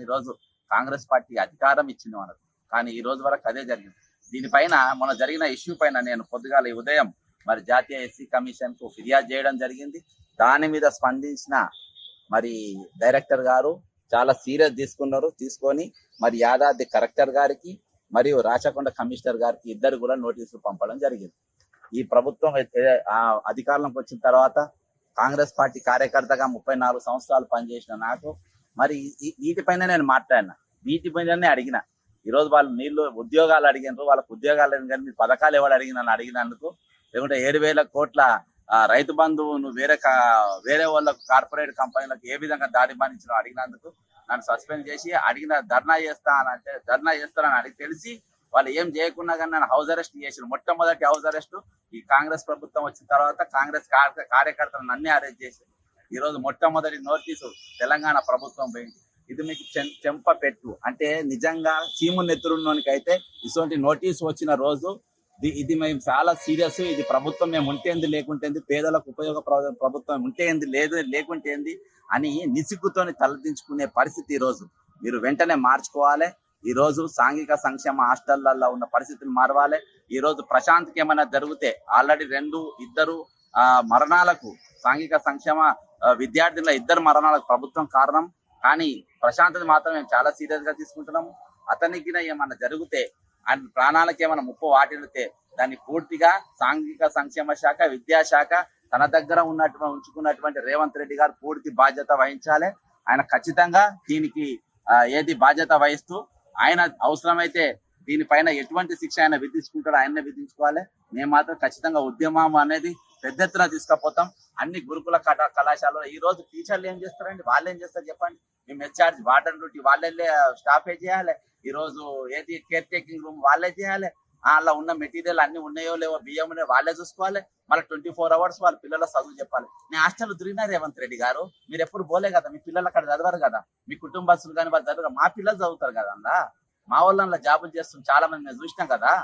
తీసుకొని రోజు కాంగ్రెస్ పార్టీ అధికారం ఇచ్చింది మనకు. కానీ ఈ రోజు వరకు అదే జరిగింది. దీనిపైన మన జరిగిన ఇష్యూ పైన నేను పొద్దుగాల ఈ ఉదయం మరి జాతీయ ఎస్సీ కమిషన్కు ఫిర్యాదు చేయడం జరిగింది. దాని మీద స్పందించిన మరి డైరెక్టర్ గారు చాలా సీరియస్ తీసుకున్నారు. తీసుకొని మరి యాదాద్రి కలెక్టర్ గారికి మరియు రాచకొండ కమిషనర్ గారికి ఇద్దరు కూడా నోటీసులు పంపడం జరిగింది. ఈ ప్రభుత్వం అయితే- అధికారంలోకి వచ్చిన తర్వాత కాంగ్రెస్ పార్టీ కార్యకర్తగా ముప్పై నాలుగు సంవత్సరాలు పనిచేసిన నాకు మరి వీటిపైన నేను మాట్లాడినా. వీటిపైననే అడిగిన. ఈరోజు వాళ్ళు నీళ్ళు ఉద్యోగాలు అడిగినారు వాళ్ళకు ఉద్యోగాలు కానీ మీ పథకాలు ఎవరు అడిగినాను అడిగినందుకు లేకుంటే ఏడు వేల కోట్ల రైతు బంధువును వేరే వేరే వాళ్ళకు కార్పొరేట్ కంపెనీలకు ఏ విధంగా దాడి బానించిన అడిగినందుకు నన్ను సస్పెండ్ చేసి అడిగిన ధర్నా చేస్తా అని అంటే ధర్నా చేస్తానని అడిగి తెలిసి వాళ్ళు ఏం చేయకుండా కానీ నన్ను హౌస్ అరెస్ట్ చేసిన మొట్టమొదటి హౌస్ అరెస్ట్ ఈ కాంగ్రెస్ ప్రభుత్వం వచ్చిన తర్వాత కాంగ్రెస్ కార్య- నన్నే అరెస్ట్ చేసి ఈ రోజు మొట్టమొదటి నోటీసు తెలంగాణ ప్రభుత్వం పోయింది. ఇది మీకు చెం- చెంప పెట్టు. అంటే నిజంగా చీము నెత్తురున్నోనికైతే ఇటువంటి నోటీసు వచ్చిన రోజు ఇది- మేము చాలా సీరియస్ ఇది ప్రభుత్వం మేము ఉంటేంది లేకుంటేంది పేదలకు ఉపయోగ ప్రభుత్వం ఉంటేంది లేదు లేకుంటేంది అని నిసిగ్గుతోని తలదించుకునే పరిస్థితి ఈరోజు రోజు. మీరు వెంటనే మార్చుకోవాలి. ఈ రోజు సాంఘిక సంక్షేమ హాస్టళ్ళలో ఉన్న పరిస్థితులు మారవాలి. ఈ రోజు ప్రశాంత్కి ఏమైనా జరిగితే ఆల్రెడీ రెండు ఇద్దరు ఆ మరణాలకు సాంఘిక సంక్షేమ విద్యార్థుల ఇద్దరు మరణాలకు ప్రభుత్వం కారణం. కానీ ప్రశాంత్ మాత్రం మేము చాలా సీరియస్గా తీసుకుంటున్నాము. అతనికి ఏమన్నా జరిగితే ఆయన ప్రాణాలకు ఏమైనా ముప్పు వాటిల్లితే దాన్ని పూర్తిగా సాంఘిక సంక్షేమ శాఖ విద్యాశాఖ తన దగ్గర ఉన్నటువంటి ఉంచుకున్నటువంటి రేవంత్ రెడ్డి గారు పూర్తి బాధ్యత వహించాలి. ఆయన ఖచ్చితంగా దీనికి ఏది బాధ్యత వహిస్తూ ఆయన అవసరమైతే దీనిపైన ఎటువంటి శిక్ష ఆయన విధించుకుంటాడో ఆయన్నే విధించుకోవాలి. మేము మాత్రం ఖచ్చితంగా ఉద్యమం అనేది పెద్ద ఎత్తున తీసుకుపోతాం. అన్ని గురుకుల కళా కళాశాలలో ఈ రోజు టీచర్లు ఏం చేస్తారండి? వాళ్ళు ఏం చేస్తారు చెప్పండి? మేము హెచ్ఆర్జ్ వాటర్ డ్యూటీ వాళ్ళే స్టాఫే చేయాలి. ఈ రోజు ఏది కేర్ టేకింగ్ రూమ్ వాళ్ళే చేయాలి. అలా ఉన్న మెటీరియల్ అన్ని ఉన్నాయో లేవో బియ్యం వాళ్ళే చూసుకోవాలి. మళ్ళీ ట్వంటీ ఫోర్ అవర్స్ వాళ్ళ పిల్లల చదువు చెప్పాలి. నేను హాస్టల్ తిరిగినా రేవంత్ రెడ్డి గారు మీరు ఎప్పుడు పోలే కదా మీ పిల్లలు అక్కడ చదవరు కదా. మీ కుటుంబస్తులు కానీ వాళ్ళు చదవరు మా పిల్లలు చదువుతారు కదా అందులో మా వాళ్ళ జాబులు చేస్తుంది చాలా మంది మేము చూసినాం కదా.